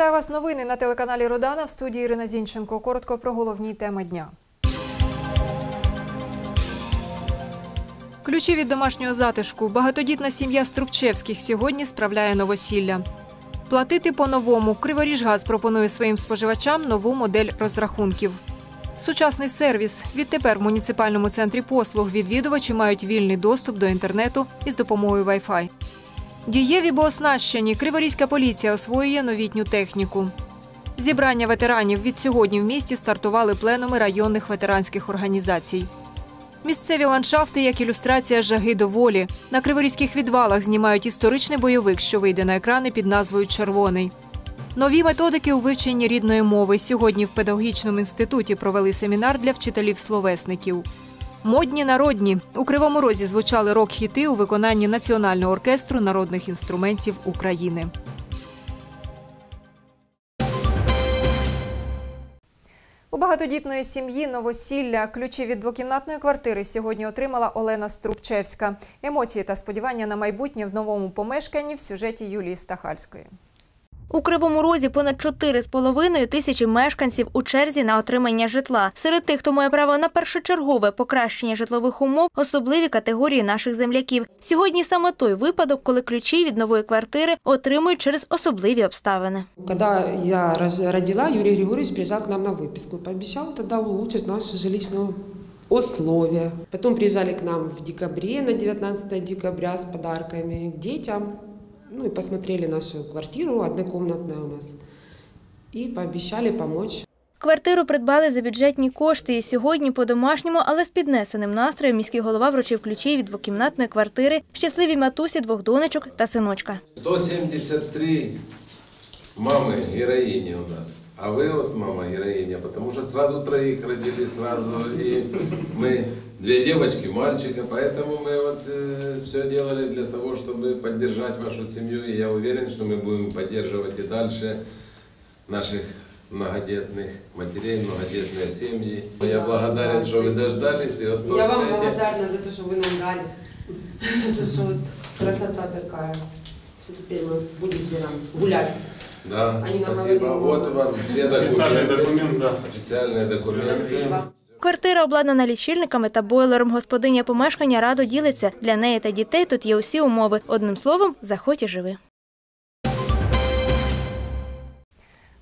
Вітаю вас. Новини на телеканалі Родана в студії Ірина Зінченко. Коротко про головні теми дня. Ключі від домашнього затишку. Багатодітна сім'я Струкчевських сьогодні справляє новосілля. Платити по-новому. Криворіжгаз пропонує своїм споживачам нову модель розрахунків. Сучасний сервіс. Відтепер в муніципальному центрі послуг відвідувачі мають вільний доступ до інтернету із допомогою Wi-Fi. Дієві бо оснащені. Криворізька поліція освоює новітню техніку. Зібрання ветеранів від сьогодні в місті стартували пленуми районних ветеранських організацій. Місцеві ландшафти як ілюстрація жаги до волі. На криворізьких відвалах знімають історичний бойовик, що вийде на екрани під назвою Червоний. Нові методики у вивченні рідної мови сьогодні в педагогічному інституті провели семінар для вчителів-словесників. Модні народні у кривому розі звучали рок-хіти у виконанні Національного оркестру народних інструментів України. У багатодітної сім'ї новосілля ключі від двокімнатної квартири сьогодні отримала Олена Струбчевська. Емоції та сподівання на майбутнє в новому помешканні в сюжеті Юлії Стахальської. У Кривому Розі понад 4,5 тисячі мешканців у черзі на отримання житла. Серед тих, хто має право на першочергове покращення житлових умов, особливі категорії наших земляків. Сьогодні саме той випадок, коли ключі від нової квартири отримують через особливі обставини. Когда я родила, Юрий Григорьевич приезжал к нам на выписку и пообещал тогда улучшить наше жилищное условия. Потом приезжали к нам в декабре, на 19 декабря с подарками к детям. Ну и посмотрели нашу квартиру, однокомнатная у нас. И пообещали помочь. Квартиру придбали за бюджетні кошти. І сьогодні по-домашньому, але з піднесеним настроєм міський голова вручив ключі від двокімнатної квартири щасливій матусі двох донечок та синочка. 173 мами героїні у нас. А вы вот мама героиня, потому что сразу троих родили сразу. И мы две девочки, мальчика, поэтому мы вот все делали для того, чтобы поддержать вашу семью. И я уверен, что мы будем поддерживать и дальше наших многодетных матерей, многодетные семьи. Я благодарен, что вы дождались. И вот Я вам благодарна за то, что вы нам дали. За то, что вот красота такая. Что теперь вы будете нам гулять. Да, Они нам спасибо. говорили, Вот вам все Официальный документы. документ, да. Официальные документы. Квартира обладнана лічильниками та бойлером. Господиня помешкання радо ділиться. Для неї та дітей тут є усі умови. Одним словом, заходь і живи.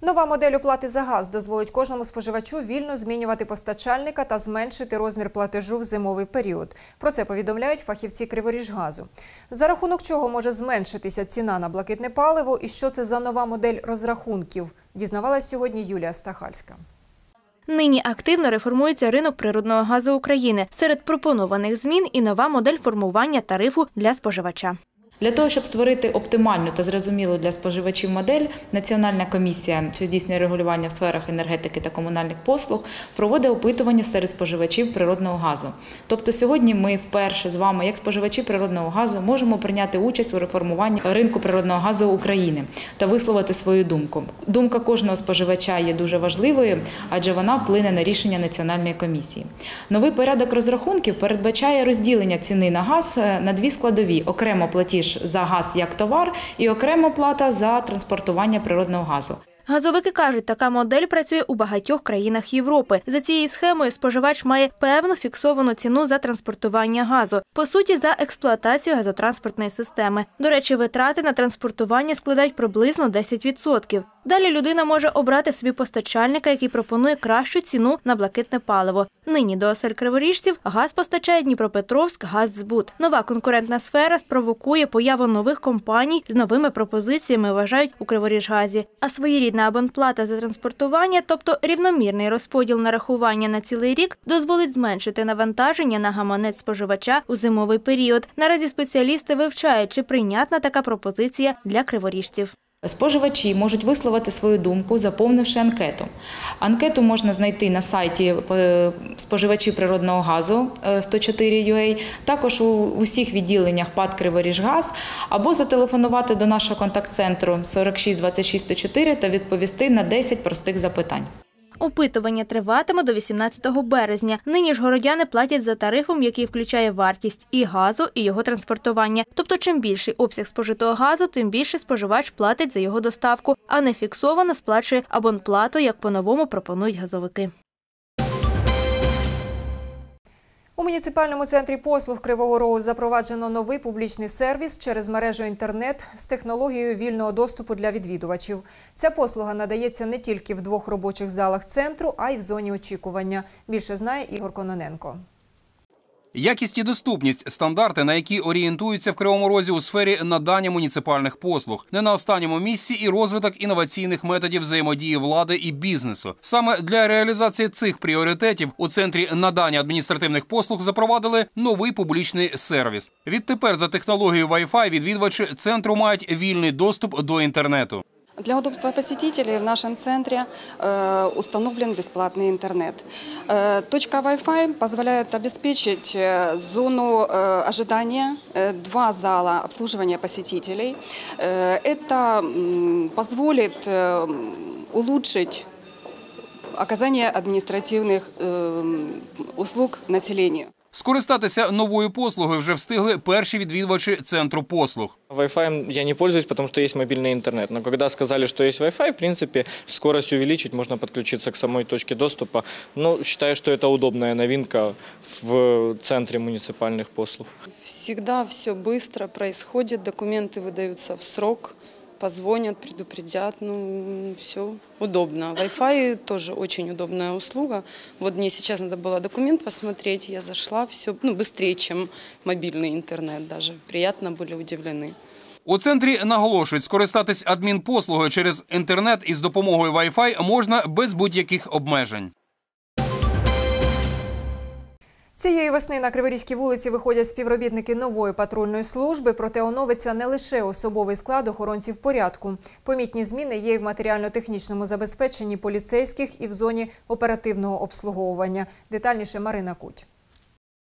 Нова модель оплати за газ дозволить кожному споживачу вільно змінювати постачальника та зменшити розмір платежу в зимовий період. Про це повідомляють фахівці Криворіжгазу. За рахунок чого може зменшитися ціна на блакитне паливо і що це за нова модель розрахунків, дізнавалась сьогодні Юлія Стахальська. Нині активно реформується ринок природного газу України. Серед пропонованих змін і нова модель формування тарифу для споживача. Для того, щоб створити оптимальну та зрозумілу для споживачів модель, Національна комісія, що здійснює регулювання в сферах енергетики та комунальних послуг, проводить опитування серед споживачів природного газу. Тобто сьогодні ми вперше з вами, як споживачі природного газу, можемо прийняти участь у реформуванні ринку природного газу України та висловити свою думку. Думка кожного споживача є дуже важливою, адже вона вплине на рішення Національної комісії. Новий порядок розрахунків передбачає розділення ціни на газ е, на дві складові: окремо платіж за газ як товар і окремо плата за транспортування природного газу. Газовики кажуть, така модель працює у багатьох країнах Європи. За цією схемою споживач має певну фіксовану ціну за транспортування газу, по суті, за експлуатацію газотранспортної системи. До речі, витрати на транспортування складають приблизно 10%. Далі людина може обрати собі постачальника, який пропонує кращу ціну на блакитне паливо. Нині до осель криворіжців газ постачає Дніпропетровськ Газзбут. Нова конкурентна сфера спровокує появу нових компаній з новими пропозиціями, вважають у Криворіжгазі. А своєрідна абонплата за транспортування, тобто рівномірний розподіл нарахування на цілий рік, дозволить зменшити навантаження на гаманець споживача у зимовий період. Наразі спеціалісти вивчають, чи прийнятна така пропозиція для криворіжців. Споживачі можуть висловити свою думку, заповнивши анкету. Анкету можна знайти на сайті е, споживачі природного газу е, 104.ua, також у усіх відділеннях ПАД Криворіжгаз, або зателефонувати до нашого контакт-центру 46 26 104 та відповісти на 10 простих запитань. Опитування триватиме до 18 березня. Нині ж городяни платять за тарифом, який включає вартість і газу, і його транспортування. Тобто, чим більший обсяг спожитого газу, тим більше споживач платить за його доставку, а не фіксовано сплачує абонплату, як по-новому пропонують газовики. У муніципальному центрі послуг Кривого Рогу запроваджено новий публічний сервіс через мережу інтернет з технологією вільного доступу для відвідувачів. Ця послуга надається не тільки в двох робочих залах центру, а й в зоні очікування. Більше знає Ігор Кононенко. Якість і доступність стандарти, на які орієнтуються в Кривому Розі у сфері надання муніципальних послуг, не на останньому місці і розвиток інноваційних методів взаємодії влади і бізнесу. Саме для реалізації цих пріоритетів у центрі надання адміністративних послуг запровадили новий публічний сервіс. Відтепер за технологією Wi-Fi відвідувачі центру мають вільний доступ до інтернету. Для удобства посетителей в нашем центре э, установлен бесплатный интернет. Э, точка Wi-Fi позволяет обеспечить э, зону э, ожидания, э, два зала обслуживания посетителей. Э, это м, позволит э, улучшить оказание административных э, услуг населению. Скористатися новою послугою вже встигли перші відвідувачі центру послуг. Wi-Fi я не пользуюсь, потому что есть мобильный интернет. Но когда сказали, что есть Wi-Fi, в принципе, скорость увеличить, можно подключиться к самой точке доступа. Ну, считаю, что это удобная новинка в центре муниципальных послуг. Всегда все быстро происходит, документы выдаются в срок, позвонят, предупредят, ну, все удобно. Wi-Fi тоже очень удобная услуга. Вот мне сейчас надо было документ посмотреть, я зашла, все ну, быстрее, чем мобильный интернет даже. Приятно были удивлены. У центрі наголошують, скористатись адмінпослугою через інтернет із допомогою Wi-Fi можна без будь-яких обмежень. Цієї весни на Криворізькій вулиці виходять співробітники нової патрульної служби, проте оновиться не лише особовий склад охоронців порядку. Помітні зміни є і в матеріально-технічному забезпеченні поліцейських і в зоні оперативного обслуговування. Детальніше Марина Куть.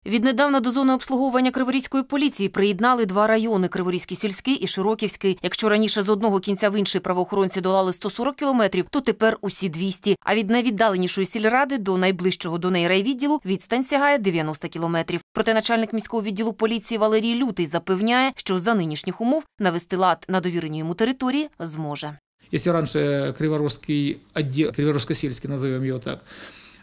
Віднедавна до зони обслуговування Криворізької поліції приєднали два райони – Криворізький сільський і Широківський. Якщо раніше з одного кінця в інший правоохоронці долали 140 кілометрів, то тепер усі 200. А від найвіддаленішої сільради до найближчого до неї райвідділу відстань сягає 90 кілометрів. Проте начальник міського відділу поліції Валерій Лютий запевняє, що за нинішніх умов навести лад на довіреній йому території зможе. Если раньше Криворожский отдел, Криворожско-сельский, назовем его так,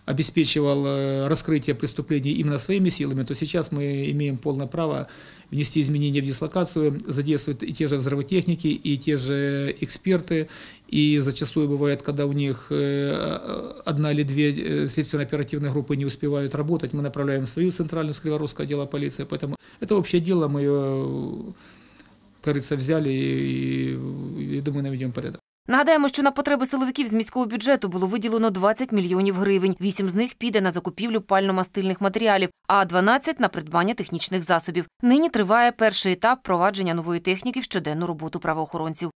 обеспечивал э, раскрытие преступлений именно своими силами, то сейчас мы имеем полное право внести изменения в дислокацию, задействовать и те же взрывотехники, и те же эксперты, и зачастую бывает, когда у них э, одна или две э, следственно-оперативные группы не успевают работать, мы направляем свою центральную с Криворожского отдела полиции, поэтому это общее дело, мы ее, говорится, взяли и, и думаю, наведем порядок. Нагадаємо, що на потреби силовиків з міського бюджету було виділено 20 мільйонів гривень. Вісім з них піде на закупівлю пально-мастильних матеріалів, а 12 – на придбання технічних засобів. Нині триває перший етап впровадження нової техніки в щоденну роботу правоохоронців.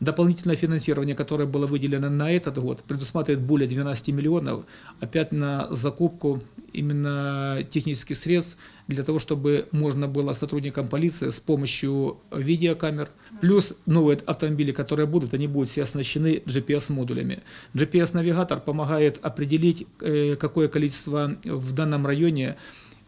Дополнительное финансирование, которое было выделено на этот год, предусматривает более 12 миллионов опять на закупку именно технических средств для того, чтобы можно было сотрудникам полиции с помощью видеокамер, плюс новые автомобили, которые будут, они будут все оснащены GPS-модулями. GPS-навигатор помогает определить, э, какое количество в данном районе э,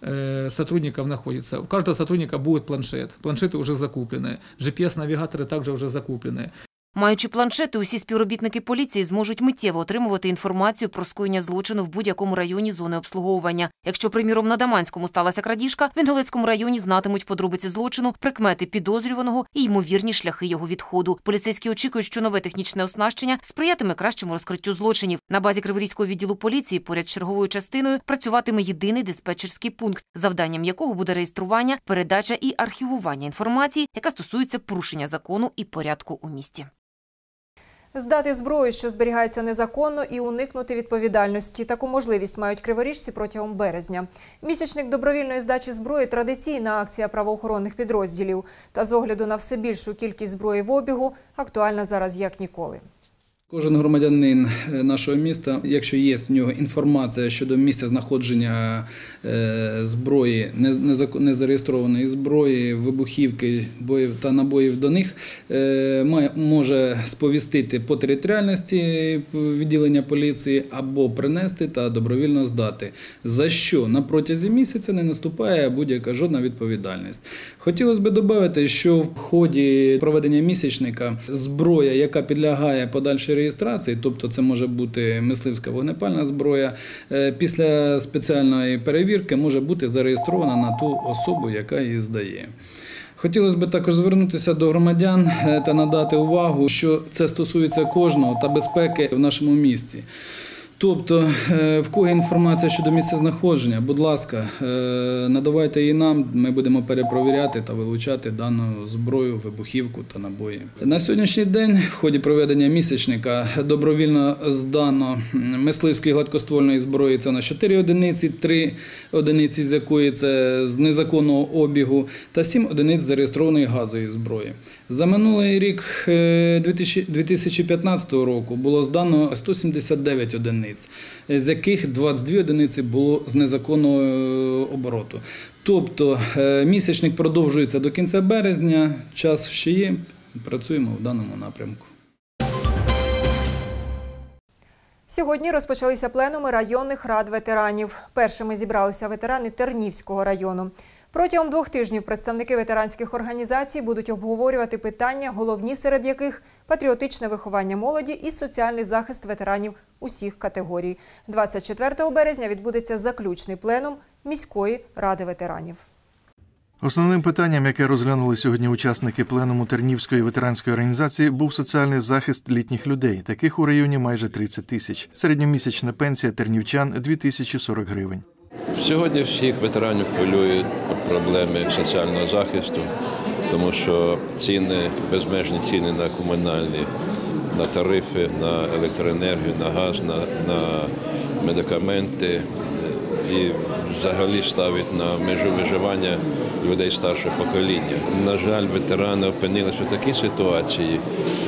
сотрудников находится. У каждого сотрудника будет планшет. Планшеты уже закуплены. GPS-навигаторы также уже закуплены. Маючи планшети, усі співробітники поліції зможуть миттєво отримувати інформацію про скоєння злочину в будь-якому районі зони обслуговування. Якщо, приміром, на Даманському сталася крадіжка, в Інгулецькому районі знатимуть подробиці злочину, прикмети підозрюваного і ймовірні шляхи його відходу. Поліцейські очікують, що нове технічне оснащення сприятиме кращому розкриттю злочинів. На базі Криворізького відділу поліції поряд з черговою частиною працюватиме єдиний диспетчерський пункт, завданням якого буде реєстрування, передача і архівування інформації, яка стосується порушення закону і порядку у місті. Здати зброю, що зберігається незаконно, і уникнути відповідальності. Таку можливість мають криворіжці протягом березня. Місячник добровільної здачі зброї традиційна акція правоохоронних підрозділів. Та з огляду на все більшу кількість зброї в обігу актуальна зараз як ніколи. Кожен громадянин е, нашого міста, якщо є в нього інформація щодо місця знаходження е, зброї, незареєстрованої зброї, вибухівки, боїв та набоїв до них, е, може сповістити по територіальності відділення поліції або принести та добровільно здати. За що на протязі місяця не наступає будь-яка жодна відповідальність. Хотілося б додати, що в ході проведення місячника зброя, яка підлягає подальшій реєстрації, тобто це може бути мисливська вогнепальна зброя, е, після спеціальної перевірки може бути зареєстрована на ту особу, яка її здає. Хотілося б також звернутися до громадян е, та надати увагу, що це стосується кожного та безпеки в нашому місті. Тобто, е, в кого інформація щодо місця знаходження, будь ласка, е, надавайте її нам. Ми будемо перепровіряти та вилучати дану зброю, вибухівку та набої. На сьогоднішній день, в ході проведення місячника, добровільно здано мисливської гладкоствольної зброї. Це на 4 одиниці, 3 одиниці з якої це з незаконного обігу, та 7 одиниць зареєстрованої газової зброї. За минулий рік е, 2000 2015 року було здано 179 одиниць, з яких 22 одиниці було з незаконного е, обороту. Тобто е, місячник продовжується до кінця березня, час ще є, працюємо в даному напрямку. Сьогодні розпочалися пленуми районних рад ветеранів. Першими зібралися ветерани Тернівського району. Протягом двох тижнів представники ветеранських організацій будуть обговорювати питання, головні серед яких патріотичне виховання молоді і соціальний захист ветеранів усіх категорій. 24 березня відбудеться заключний пленум міської ради ветеранів. Основним питанням, яке розглянули сьогодні учасники пленуму Тернівської ветеранської організації, був соціальний захист літніх людей. Таких у районі майже 30 тисяч. Середньомісячна пенсія тернівчан 2040 гривень. Сьогодні всіх ветеранів хвилюють проблеми соціального захисту, тому що ціни, безмежні ціни на комунальні, на тарифи, на електроенергію, на газ, на, на медикаменти е, і взагалі ставить на межу виживання людей старшого покоління. На жаль, ветерани опинилися в такій ситуації,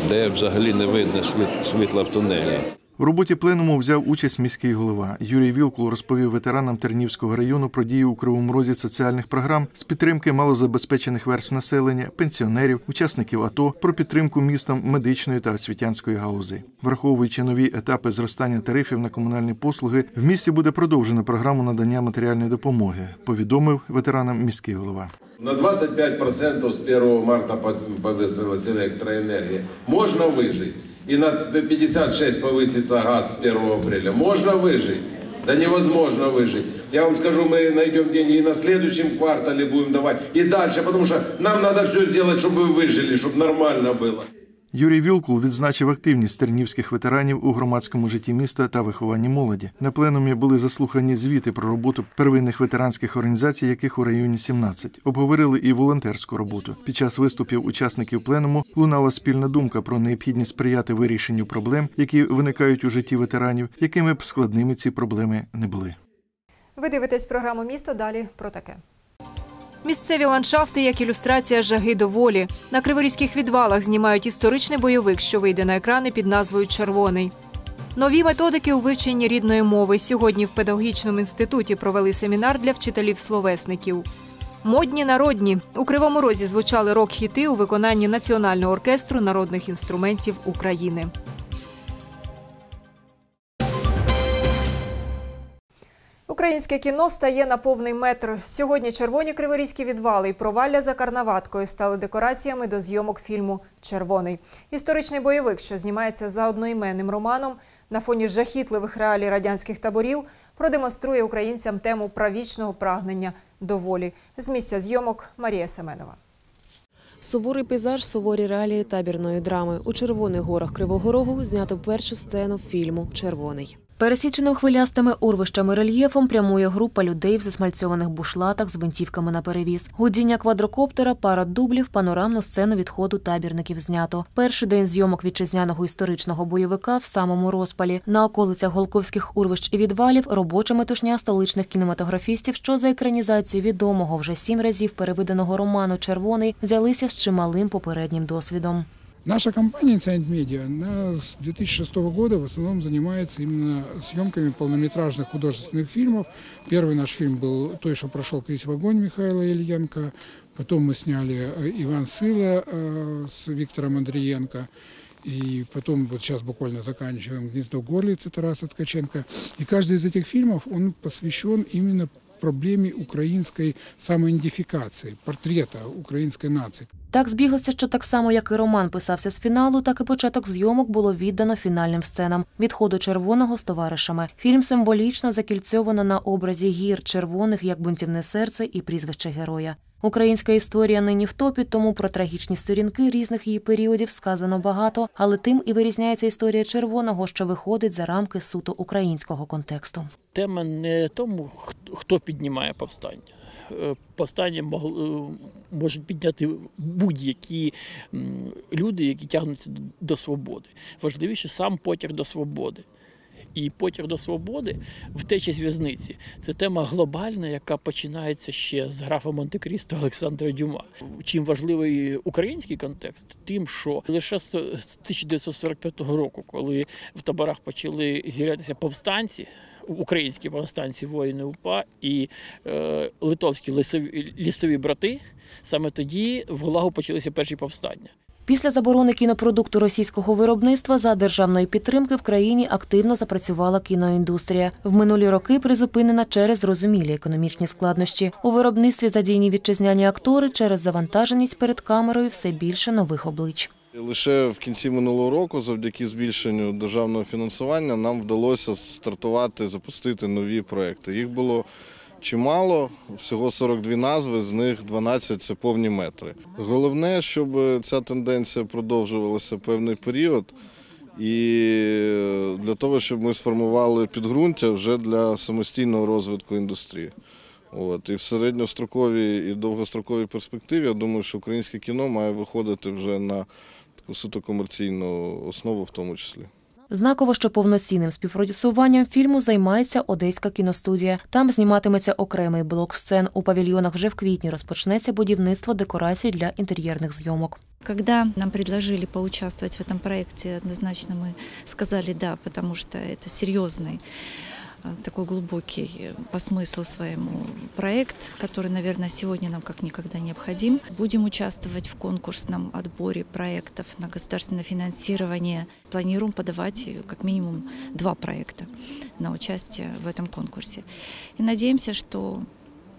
де взагалі не видно світла в тунелі. У роботі пленуму взяв участь міський голова. Юрій Вілкул розповів ветеранам Тернівського району про дію у Кривому Розі соціальних програм з підтримки малозабезпечених верств населення, пенсіонерів, учасників АТО, про підтримку містом медичної та освітянської галузи. Враховуючи нові етапи зростання тарифів на комунальні послуги, в місті буде продовжено програму надання матеріальної допомоги. Повідомив ветеранам міський голова. На 25% с 1 марта под- повысилась электроэнергия. Можно выжить. И на 56 повысится газ с 1 апреля. Можно выжить. Да невозможно выжить. Я вам скажу, мы найдем деньги и на следующем квартале будем давать. И дальше, потому что нам надо все сделать, чтобы вы выжили, чтобы нормально было. Юрій Вілкул відзначив активність тернівських ветеранів у громадському житті міста та вихованні молоді. На пленумі були заслухані звіти про роботу первинних ветеранських організацій, яких у районі 17. Обговорили і волонтерську роботу. Під час виступів учасників пленуму лунала спільна думка про необхідність сприяти вирішенню проблем, які виникають у житті ветеранів, якими б складними ці проблеми не були. Ви дивитесь програму Місто. Далі про таке. Місцеві ландшафти як ілюстрація жаги до волі. На криворізьких відвалах знімають історичний бойовик, що вийде на екрани під назвою Червоний. Нові методики у вивченні рідної мови. Сьогодні в педагогічному інституті провели семінар для вчителів-словесників. Модні народні у кривому розі звучали рок-хіти у виконанні Національного оркестру народних інструментів України. Українське кіно стає на повний метр. Сьогодні червоні криворізькі відвали і провалля за карнаваткою стали декораціями до зйомок фільму Червоний. Історичний бойовик, що знімається за одноіменним романом на фоні жахітливих реалій радянських таборів, продемонструє українцям тему правічного прагнення до волі. З місця зйомок Марія Семенова. Суворий пейзаж, суворі реалії табірної драми. У Червоних горах Кривого Рогу знято першу сцену фільму Червоний. Пересіченим хвилястими урвищами рельєфом прямує група людей в засмальцьованих бушлатах з винтівками на перевіз. Гудіння квадрокоптера, пара дублів, панорамну сцену відходу табірників знято. Перший день зйомок вітчизняного історичного бойовика в самому розпалі. На околицях Голковських урвищ і відвалів робоча метушня столичних кінематографістів, що за екранізацію відомого вже сім разів перевиданого роману Червоний взялися з чималим попереднім досвідом. Наша компания Incident Media она с 2006 года в основном занимается именно съемками полнометражных художественных фильмов. Первый наш фильм был «Той, что прошел крізь вогонь» Михаила Ильенко. Потом мы сняли э, «Иван Сыла» э, с Виктором Андриенко. И потом вот сейчас буквально заканчиваем «Гнездо горлицы» Тараса Ткаченко. И каждый из этих фильмов, он посвящен именно проблеме української самоідентифікації, портрета української нації. Так збіглося, що так само, як і роман писався з фіналу, так і початок зйомок було віддано фінальним сценам відходу червоного з товаришами. Фільм символічно закільцьовано на образі гір червоних як бунтівне серце і прізвище героя. Українська історія нині в топі, тому про трагічні сторінки різних її періодів сказано багато, але тим і вирізняється історія червоного, що виходить за рамки суто українського контексту. Тема не тому, хто- піднімає повстання. Е, Повстання е, можуть підняти будь-які люди, які тягнуться до свободи. Важливіше сам потяг до свободи. І потяг до свободи, втеча з в'язниці це тема глобальна, яка починається ще з графа Монте-Крісто Олександра Дюма. Чим важливий український контекст, тим, що лише з 1945 року, коли в таборах почали з'являтися повстанці, українські повстанці воїни УПА і е, литовські лісові, лісові брати, саме тоді в Гулагу почалися перші повстання. Після заборони кінопродукту російського виробництва за державної підтримки в країні активно запрацювала кіноіндустрія. В минулі роки призупинена через зрозумілі економічні складнощі. У виробництві задійні вітчизняні актори через завантаженість перед камерою все більше нових облич. Лише в кінці минулого року, завдяки збільшенню державного фінансування, нам вдалося стартувати, запустити нові проекти. Їх було чимало, всього 42 назви, з них 12 – це повні метри. Головне, щоб ця тенденція продовжувалася певний період, і для того, щоб ми сформували підґрунтя вже для самостійного розвитку індустрії. От. І в середньостроковій і довгостроковій перспективі я думаю, що українське кіно має виходити вже на таку суто комерційну основу в тому числі. Знаково, що повноцінним співпродюсуванням фільму займається Одеська кіностудія. Там зніматиметься окремий блок сцен. У павільйонах вже в квітні розпочнеться будівництво декорацій для інтер'єрних зйомок. Когда нам предложили поучаствовать в этом проекте, однозначно мы сказали да, потому что это серьезный э, такой глубокий э, по смыслу своему проект, который, наверное, сегодня нам как никогда необходим. Будем участвовать в конкурсном отборе проектов на государственное финансирование. Планируем подавать э, как минимум два проекта на участие в этом конкурсе. И надеемся, что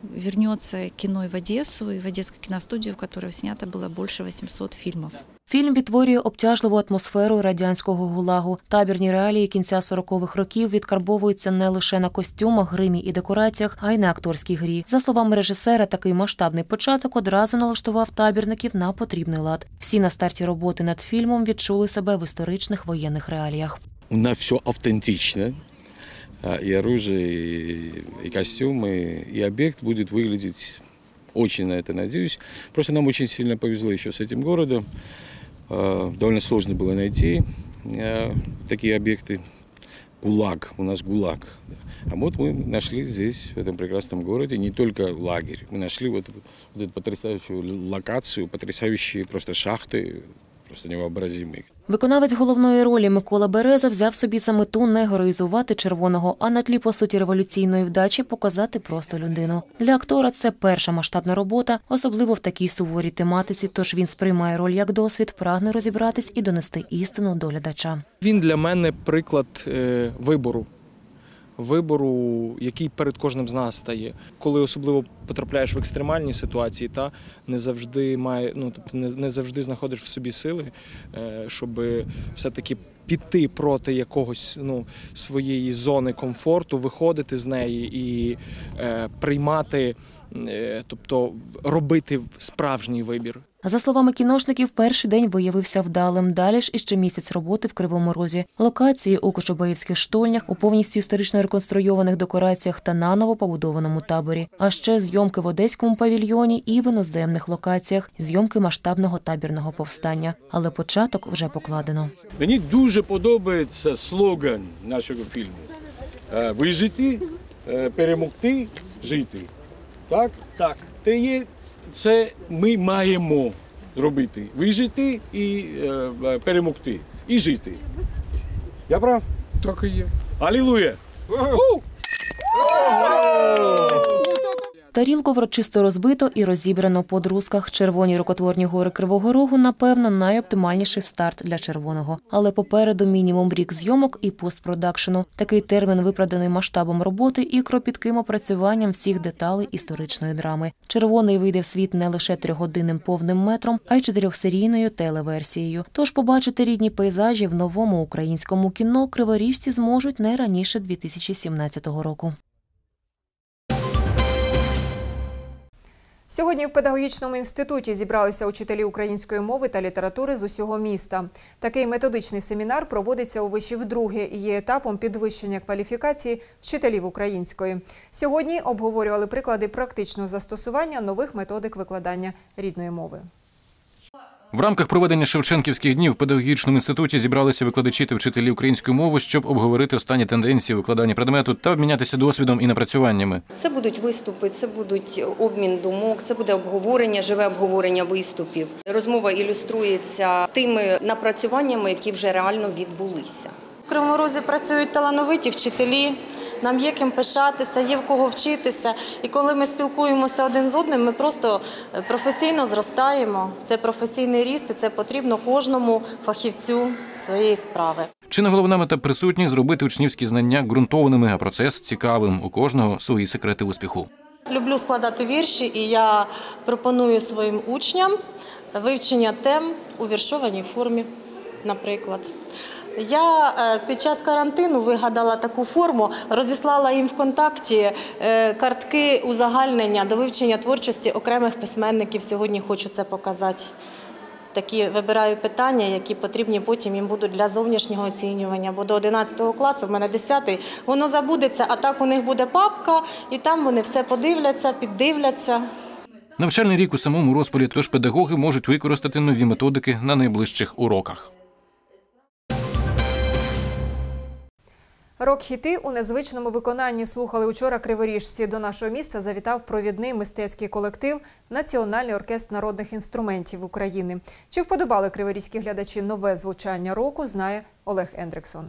вернется кино и в Одессу, и в Одесскую киностудию, в которой снято было больше 800 фильмов. Фільм відтворює обтяжливу атмосферу радянського гулагу. Табірні реалії кінця 40-х років відкарбовуються не лише на костюмах, гримі і декораціях, а й на акторській грі. За словами режисера, такий масштабний початок одразу налаштував табірників на потрібний лад. Всі на старті роботи над фільмом відчули себе в історичних воєнних реаліях. У нас все автентично. А, И оружие, и, и костюмы, и объект будет выглядеть очень на это надеюсь. Просто нам очень сильно повезло еще с этим городом. А, Довольно сложно было найти а, такие объекты. ГУЛАГ, у нас ГУЛАГ. А вот мы нашли здесь, в этом прекрасном городе, не только лагерь. Мы нашли вот, вот эту потрясающую локацию, потрясающие просто шахты, просто невообразимые. Виконавець головної ролі Микола Береза взяв собі за мету не героїзувати червоного, а на тлі по суті революційної вдачі показати просто людину. Для актора це перша масштабна робота, особливо в такій суворій тематиці. Тож він сприймає роль як досвід, прагне розібратись і донести істину до глядача. Він для мене приклад е, вибору. Вибору, який перед кожним з нас стає, коли особливо потрапляєш в екстремальні ситуації, та не завжди має, ну тобто не, не завжди знаходиш в собі сили, е, щоб все-таки піти проти якогось ну, своєї зони комфорту, виходити з неї і е, приймати, тобто робити справжній вибір. За словами кіношників, перший день виявився вдалим. Далі ж іще місяць роботи в Кривому Розі. Локації у Кочубаївських штольнях, у повністю історично реконструйованих декораціях та наново побудованому таборі. А ще зйомки в одеському павільйоні і в іноземних локаціях, зйомки масштабного табірного повстання. Але початок вже покладено. Мені дуже подобається слоган нашого фільму: Е, вижити, е, перемогти, жити. Так? Так. Це є, це ми маємо зробити вижити і е, е, перемогти, і жити. Я прав? Так і є. Алілуя! Тарілку врочисто розбито і розібрано по друзках. Червоні рукотворні гори Кривого Рогу, напевно, найоптимальніший старт для червоного. Але попереду мінімум рік зйомок і постпродакшену. Такий термін виправданий масштабом роботи і кропітким опрацюванням всіх деталей історичної драми. Червоний вийде в світ не лише трьохгодинним повним метром, а й чотирьохсерійною телеверсією. Тож побачити рідні пейзажі в новому українському кіно криворіжці зможуть не раніше 2017 року. Сьогодні в педагогічному інституті зібралися учителі української мови та літератури з усього міста. Такий методичний семінар проводиться у виші вдруге і є етапом підвищення кваліфікації вчителів української. Сьогодні обговорювали приклади практичного застосування нових методик викладання рідної мови. В рамках проведення Шевченківських днів в педагогічному інституті зібралися викладачі та вчителі української мови, щоб обговорити останні тенденції викладання предмету та обмінятися досвідом і напрацюваннями. Це будуть виступи, це будуть обмін думок, це буде обговорення, живе обговорення виступів. Розмова ілюструється тими напрацюваннями, які вже реально відбулися. В Кривому Розі працюють талановиті вчителі. Нам є ким пишатися, є в кого вчитися. І коли ми спілкуємося один з одним, ми просто е, професійно зростаємо. Це професійний ріст, і це потрібно кожному фахівцю своєї справи. Чи не головна мета присутніх зробити учнівські знання ґрунтованими, а процес цікавим. У кожного свої секрети успіху. Люблю складати вірші, і я пропоную своїм учням вивчення тем у віршованій формі, наприклад. Я е, під час карантину вигадала таку форму, розіслала їм ВКонтакті е, картки узагальнення до вивчення творчості окремих письменників. Сьогодні хочу це показати. Такі вибираю питання, які потрібні потім їм будуть для зовнішнього оцінювання. Бо до 11 класу, в мене 10 воно забудеться, а так у них буде папка, і там вони все подивляться, піддивляться. Навчальний рік у самому розпалі, тож педагоги можуть використати нові методики на найближчих уроках. Рок-хіти у незвичному виконанні слухали учора криворіжці. До нашого міста завітав провідний мистецький колектив Національний оркестр народних інструментів України. Чи вподобали криворізькі глядачі нове звучання року, знає Олег Ендриксон.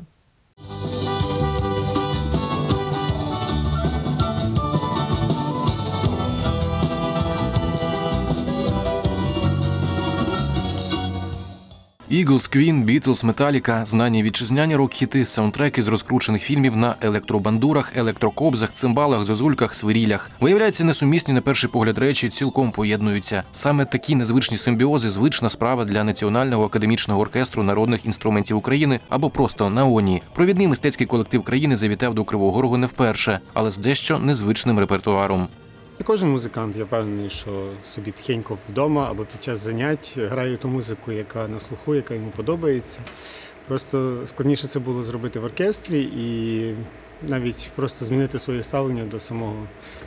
Eagles, Queen, Beatles, Metallica – знані вітчизняні рок-хіти, саундтреки з розкручених фільмів на електробандурах, електрокобзах, цимбалах, зозульках, свирілях. Виявляється, несумісні на перший погляд речі цілком поєднуються. Саме такі незвичні симбіози звична справа для Національного академічного оркестру народних інструментів України або просто НАОНІ. Провідний мистецький колектив країни завітав до Кривого Рогу не вперше, але з дещо незвичним репертуаром. Кожен музикант, я впевнений, що собі тихенько вдома або під час занять грає ту музику, яка на слуху, яка йому подобається. Просто складніше це було зробити в оркестрі і навіть просто змінити своє ставлення до самого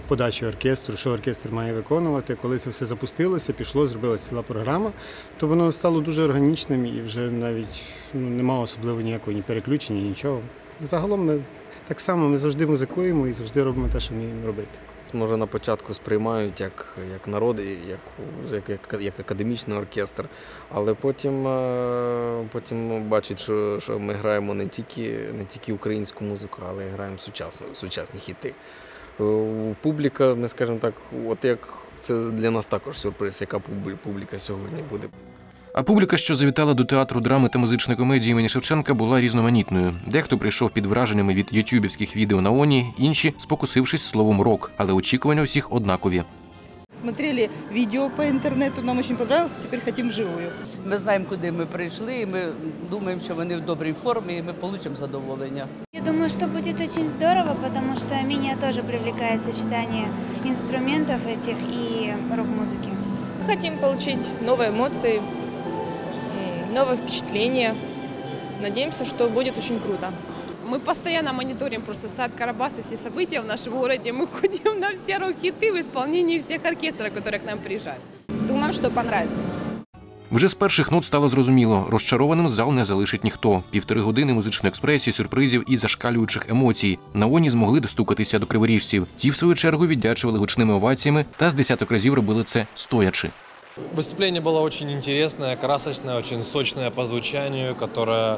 подачі оркестру, що оркестр має виконувати. Коли це все запустилося, пішло, зробилася ціла програма, то воно стало дуже органічним і вже навіть ну, немає особливо ніякого ні переключення, нічого. Загалом ми так само ми завжди музикуємо і завжди робимо те, що вміємо робити. Може на початку сприймають як як народ, як як, як, академічний оркестр, але потім е, потім бачать, що що ми граємо не тільки не тільки українську музику, але й граємо сучасну, сучасні хіти. Е, публіка, ми скажемо так, от як це для нас також сюрприз, яка публіка сьогодні буде. А публіка, що завітала до театру драми та музичної комедії імені Шевченка, була різноманітною. Дехто прийшов під враженнями від ютюбівських відео на Оні, інші спокусившись словом рок, але очікування у всіх однакові. Смотрели видео по интернету, нам очень понравилось, теперь хотим вживую. Ми знаємо, куди ми прийшли, і ми думаємо, що вони в добрій формі, і ми отримаємо задоволення. Я думаю, что будет очень здорово, потому что меня тоже привлекает сочетание инструментов этих и рок-музыки. Хотим получить новые эмоции, новые впечатления. Надеемся, что будет очень круто. Мы постоянно мониторим просто сад Карабаса, все события в нашем городе. Мы ходим на все рок-хиты в исполнении всех оркестров, которые к нам приезжают. Думаем, что понравится. Вже з перших нот стало зрозуміло, розчарованим зал не залишить ніхто. Півтори години музичної експресії, сюрпризів і зашкалюючих емоцій. На оні змогли достукатися до криворіжців. Ті, в свою чергу, віддячували гучними оваціями та з десяток разів робили це стоячи. Выступление было очень интересное, красочное, очень сочное по звучанию, которое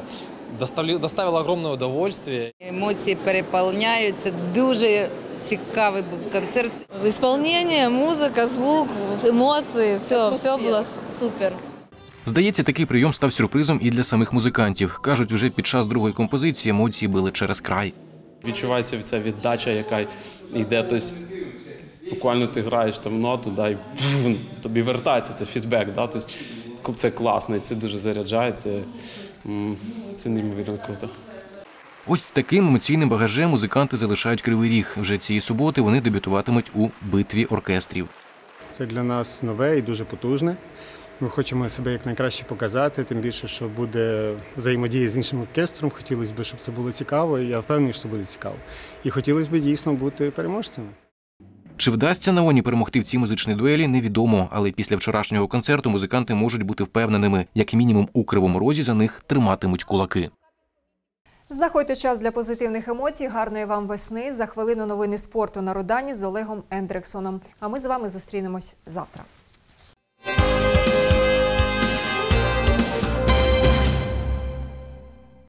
доставли- доставило огромное удовольствие. Емоції переповняють. Це дуже цікавий був концерт. Исполнение, музыка, звук, эмоции, все, все было супер. Здається, такий прийом став сюрпризом і для самих музикантів. Кажуть, вже під час другої композиції емоції били через край. Відчувається ця віддача, яка йде. Тобто, буквально ти граєш там ноту, да, і тобі вертається це фідбек. Да, тобто, це класно, і це дуже заряджає, це, це неймовірно круто. Ось з таким емоційним багажем музиканти залишають кривий ріг. Вже цієї суботи вони дебютуватимуть у битві оркестрів. Це для нас нове і дуже потужне. Ми хочемо себе якнайкраще показати, тим більше, що буде взаємодія з іншим оркестром. Хотілося б, щоб це було цікаво, і я впевнений, що це буде цікаво. І хотілося б дійсно бути переможцями. Чи вдасться Наоні перемогти в цій музичній дуелі, невідомо, але після вчорашнього концерту музиканти можуть бути впевненими, як мінімум у кривому розі за них триматимуть кулаки. Знаходьте час для позитивних емоцій. Гарної вам весни. За хвилину новини спорту на Родані з Олегом Ендрексоном. А ми з вами зустрінемось завтра.